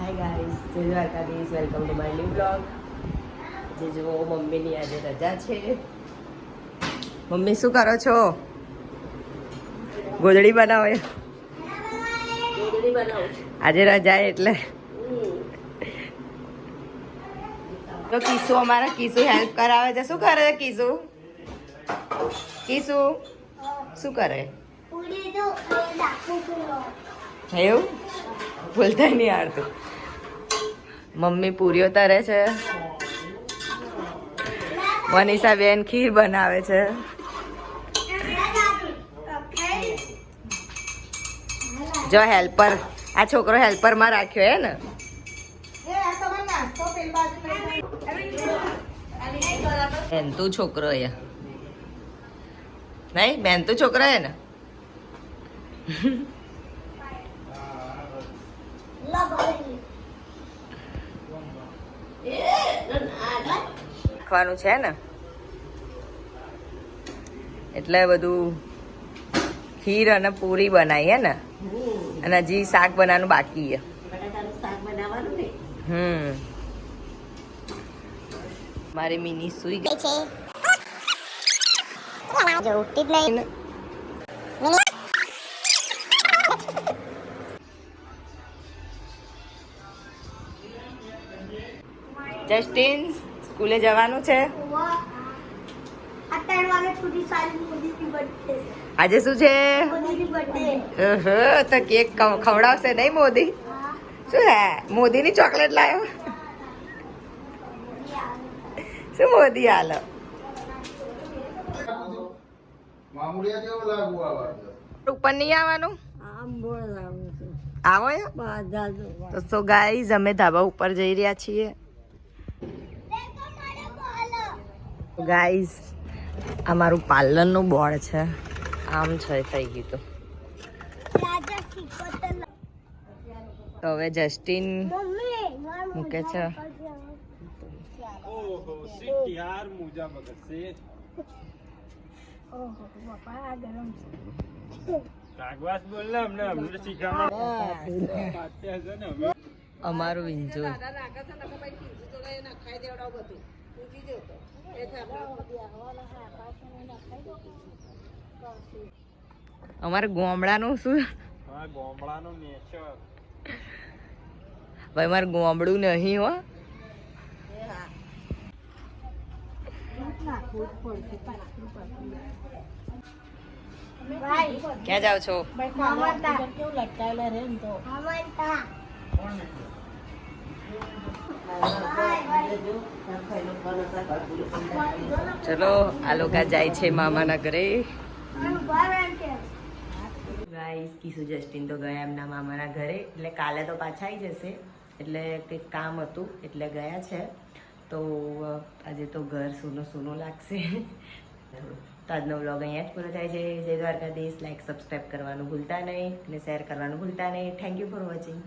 હાય guys જય Dwarkadhish welcome to my new blog જે જુઓ મમ્મીની આજે રજા છે. મમ્મી શું કરો છો? ગોદડી બનાવો આજે રજા એટલે. તો કિસુ અમારા કિસુ હેલ્પ કરાવે છે. શું કરે છે કિસુ? કિસુ શું કરે? એવું? ભૂલતા નહીં આવડતું મમ્મી પૂરીઓ તરે છે. મનીષા બેન ખીર બનાવે છે. જો હેલ્પર, આ છોકરો હેલ્પરમાં રાખ્યો હે ને. બેન છોકરો એ નહીં, બેન તું છોકરો હે ને? રાખવાનું છે ને? એટલે બધું ખીર અને પૂરી બનાવી હે ને? અને હજી શાક બનાવવાનું બાકી છે. હમ. મારી મિની સુઈ ગઈ. છે. જો ઉઠતી જ નહીં. જસ્ટિન સ્કૂલે જવાનું છે. આજે શું છે? તો કેક ખવ- ખવડાવશે નહીં મોદી? શું હે? મોદીની ચોકલેટ લાવ્યો શું મોદી હાલો? ઉપર નહીં આવવાનું? આમ બોલાવું છું. આવો તો સો ગાઈઝ અમે ધાબા ઉપર જઈ રહ્યા છીએ. ગાઈઝ આ મારું પાર્લરનું બોર્ડ છે. આમ છે થઈ ગયું તો. તો હવે જસ્ટિન મૂકે છે. અમારું બાપા, અમારું વિંજુ અમારે ગોમડાનું શું? ભાઈ મારે ગોમડું નહીં હો. ક્યાં જાવ છો? કેવું લટકાયેલા રે તા. ચલો, આ લોકો જાય છે મામાના ઘરે. ગાઈસ જસ્ટિન તો ગયા એમના મામાના ઘરે. એટલે કાલે તો પાછા આવી જશે. એટલે કંઈક કામ હતું, એટલે ગયા છે. તો આજે તો ઘર સૂનું સૂનું લાગશે. તો આજનો વ્લોગ અહીંયા જ પૂરો થાય છે. જય દ્વારકાધીશ. લાઈક સબસ્ક્રાઈબ કરવાનું ભૂલતા નહીં અને શેર કરવાનું ભૂલતા નહીં. Thank you for watching